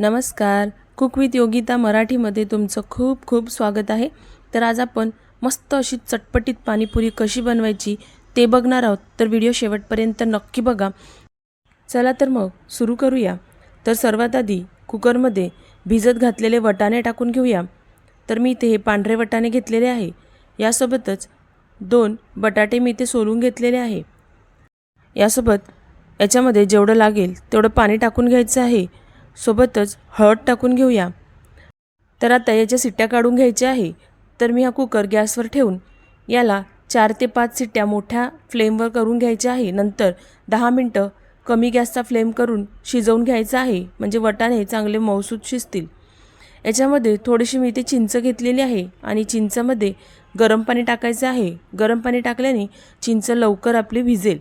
नमस्कार. Cook with Yogita मराठीमध्ये तुमचं खूप खूप स्वागत आहे. तर आज आपण मस्त अशी चटपटीत पाणीपुरी कशी बनवायची ते बघणार आहोत. तर व्हिडिओ शेवटपर्यंत नक्की बघा. चला तर मग सुरू करूया. तर सर्वात आधी कुकरमध्ये भिजत घातलेले वटाणे टाकून घेऊया. तर मी इथे हे पांढरे वटाणे घेतलेले आहे. यासोबतच दोन बटाटे मी इथे सोलून घेतलेले आहे. यासोबत याच्यामध्ये जेवढं लागेल तेवढं पाणी टाकून घ्यायचं आहे. सोबतच हळद टाकून घेऊया. तर आता याच्या सिट्ट्या काढून घ्यायच्या आहे. तर मी हा कुकर गॅसवर ठेवून याला चार ते पाच सिट्ट्या मोठ्या फ्लेमवर करून घ्यायच्या आहे. नंतर दहा मिनटं कमी गॅसचा फ्लेम करून शिजवून घ्यायचं आहे. म्हणजे वटाणे चांगले मौसूद शिजतील. याच्यामध्ये थोडीशी मी इथे चिंच घेतलेली आहे आणि चिंचमध्ये गरम पाणी टाकायचं आहे. गरम पाणी टाकल्याने चिंच लवकर आपली भिजेल.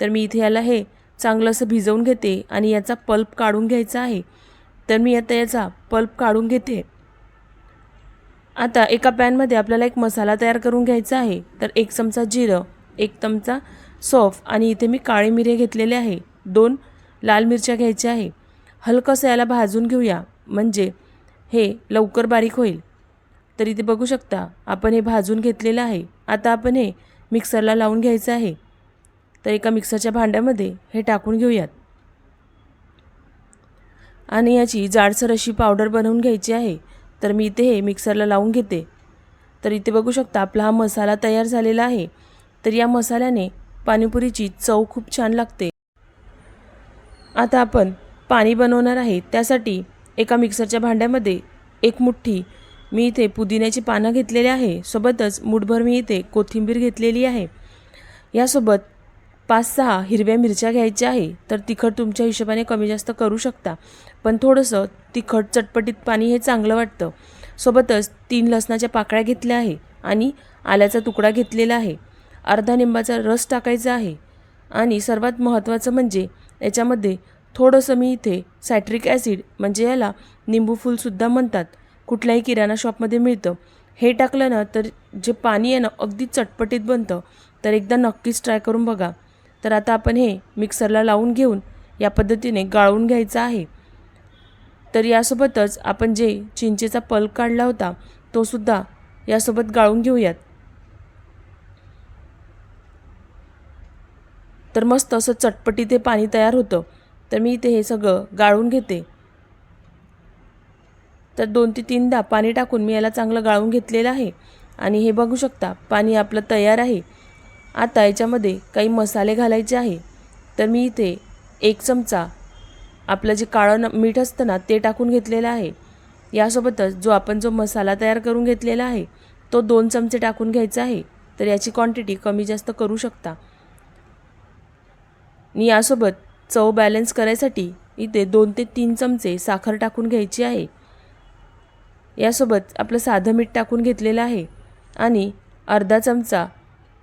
तर मी इथे याला हे चांगलं असं भिजवून घेते आणि याचा पल्प काढून घ्यायचा आहे. तर मी आता याचा पल्प काढून घेते. आता एका पॅनमध्ये आपल्याला एक मसाला तयार करून घ्यायचा आहे. तर एक चमचा जिरं एक चमचा सॉफ आणि इथे मी काळे मिरे घेतलेले आहे. दोन लाल मिरच्या घ्यायच्या आहे. हलकंसं याला भाजून घेऊया. म्हणजे हे लवकर बारीक होईल. तर इथे बघू शकता आपण हे भाजून घेतलेलं आहे. आता आपण हे मिक्सरला लावून घ्यायचं आहे. तर एका मिक्सरच्या भांड्यामध्ये हे टाकून घेऊयात. आणि याची जाडसर अशी पावडर बनवून घ्यायची आहे. तर मी इथे हे मिक्सरला लावून घेते. तर इथे बघू शकता आपला हा मसाला तयार झालेला आहे. तर या मसाल्याने पाणीपुरीची चव खूप छान लागते. आता आपण पाणी बनवणार आहे. त्यासाठी एका मिक्सरच्या भांड्यामध्ये एक मुठ्ठी मी इथे पुदिन्याची पानं घेतलेली आहे. सोबतच मुठभर मी इथे कोथिंबीर घेतलेली आहे. यासोबत पाच सहा हिरव्या मिरच्या घ्यायच्या आहे तर तिखट तुमच्या हिशोबाने कमी जास्त करू शकता. पण थोडंसं तिखट चटपटीत पाणी हे चांगलं वाटतं. सोबतच तीन लसणाच्या पाकळ्या घेतल्या आहे आणि आल्याचा तुकडा घेतलेला आहे. अर्धा निंबाचा रस टाकायचा आहे. आणि सर्वात महत्त्वाचं म्हणजे याच्यामध्ये थोडंसं मी इथे सायट्रिक ॲसिड म्हणजे याला निंबूफूलसुद्धा म्हणतात. कुठल्याही किराणा शॉपमध्ये मिळतं. हे टाकलं ना तर जे पाणी आहे ना अगदी चटपटीत बनतं. तर एकदा नक्कीच ट्राय करून बघा. तर आता आपण हे मिक्सरला लावून घेऊन या पद्धतीने गाळून घ्यायचं आहे. तर यासोबतच आपण जे चिंचेचा पल्प काढला होता तोसुद्धा यासोबत गाळून घेऊयात. तर मस्त असं चटपटी ते पाणी तयार होतं. तर मी इथे हे सगळं गाळून घेते. तर दोन ते तीनदा पाणी टाकून मी याला चांगलं गाळून घेतलेलं आहे. आणि हे बघू शकता पाणी आपलं तयार आहे. आता याच्यामध्ये काही मसाले घालायचे आहे. तर मी इथे एक चमचा आपलं जे काळं मीठ असतं ना ते टाकून घेतलेलं आहे. यासोबतच जो आपण जो मसाला तयार करून घेतलेला आहे तो दोन चमचे टाकून घ्यायचा आहे. तर याची क्वांटिटी कमी जास्त करू शकता. आणि यासोबत चव बॅलन्स करायसाठी इथे दोन ते तीन चमचे साखर टाकून घ्यायची आहे. यासोबत आपलं साधं मीठ टाकून घेतलेलं आहे. आणि अर्धा चमचा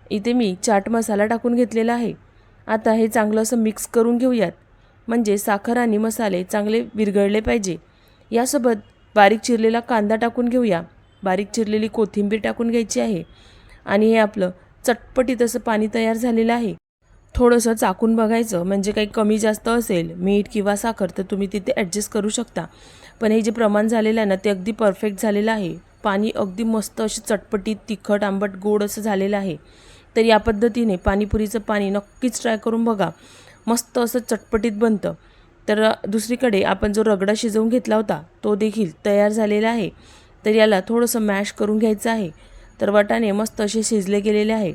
इथे मी चाट मसाला टाकून घेतलेला आहे. आता हे चांगलं असं मिक्स करून घेऊयात. म्हणजे साखर आणि मसाले चांगले विरघळले पाहिजे. यासोबत बारीक चिरलेला कांदा टाकून घेऊया. बारीक चिरलेली कोथिंबीर टाकून घ्यायची आहे. आणि हे आपलं चटपटीत असं पाणी तयार झालेलं आहे. थोडंसं चाकून बघायचं. म्हणजे काही कमी जास्त असेल मीठ किंवा साखर तर तुम्ही तिथे ॲडजस्ट करू शकता. पण हे जे प्रमाण झालेलं आहे ना ते अगदी परफेक्ट झालेलं आहे. पाणी अगदी मस्त अशी चटपटीत तिखट आंबट गोड असं झालेलं आहे. तर या पद्धतीने पाणीपुरीचं पाणी नक्कीच ट्राय करून बघा. मस्त असं चटपटीत बनतं. तर दुसरीकडे आपण जो रगडा शिजवून घेतला होता तो देखील तयार झालेला आहे. तर याला थोडंसं मॅश करून घ्यायचं आहे. तर वटाने मस्त असे शिजले गेलेले आहे.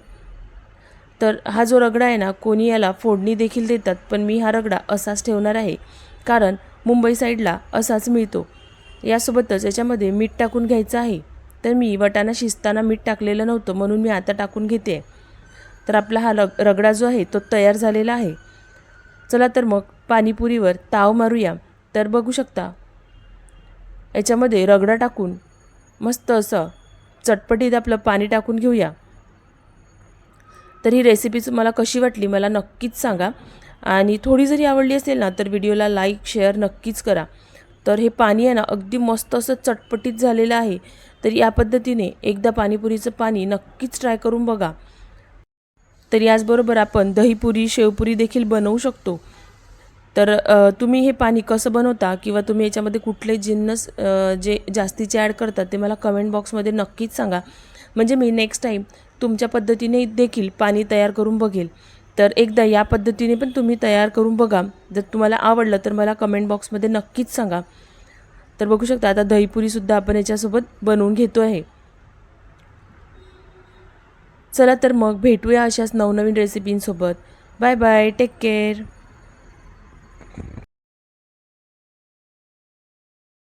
तर हा जो रगडा आहे ना कोणी याला फोडणी देखील देतात पण मी हा रगडा असाच ठेवणार आहे. कारण मुंबई साईडला असाच मिळतो. यासोबतच याच्यामध्ये मीठ टाकून घ्यायचं आहे. तर मी वटाणा शिजताना मीठ टाकलेलं नव्हतं म्हणून मी आता टाकून घेते. तर आपला हा रग रगडा जो आहे तो तयार झालेला आहे. चला तर मग पाणीपुरीवर ताव मारूया. तर बघू शकता. याच्यामध्ये रगडा टाकून मस्त असं चटपटीत आपलं पाणी टाकून घेऊया. तर ही रेसिपी मला कशी वाटली मला नक्कीच सांगा. आणि थोडी जरी आवडली असेल ना तर व्हिडिओला लाईक शेअर नक्कीच करा. तर हे पाणी आहे ना अगदी मस्त असं चटपटीत झालेलं आहे. तर या पद्धतीने एकदा पाणीपुरीचं पाणी नक्कीच ट्राय करून बघा. तर याचबरोबर आपण दहीपुरी शेवपुरी देखील बनवू शकतो. तर तुम्ही हे पाणी कसं बनवता किंवा तुम्ही याच्यामध्ये कुठले जिन्नस जे जास्तीचे ॲड करतात ते मला कमेंट बॉक्समध्ये नक्कीच सांगा. म्हणजे मी नेक्स्ट टाईम तुमच्या पद्धतीने देखील पाणी तयार करून बघेल. तर एकदा या पद्धतीने पण तुम्ही तयार करून बघा. जर तुम्हाला आवडलं तर मला कमेंट बॉक्समध्ये नक्कीच सांगा. तर बघू शकता आता दहीपुरीसुद्धा आपण याच्यासोबत बनवून घेतो आहे. चला तर मग भेटूया अशाच नवनवीन रेसिपींसोबत बाय बाय टेक केअर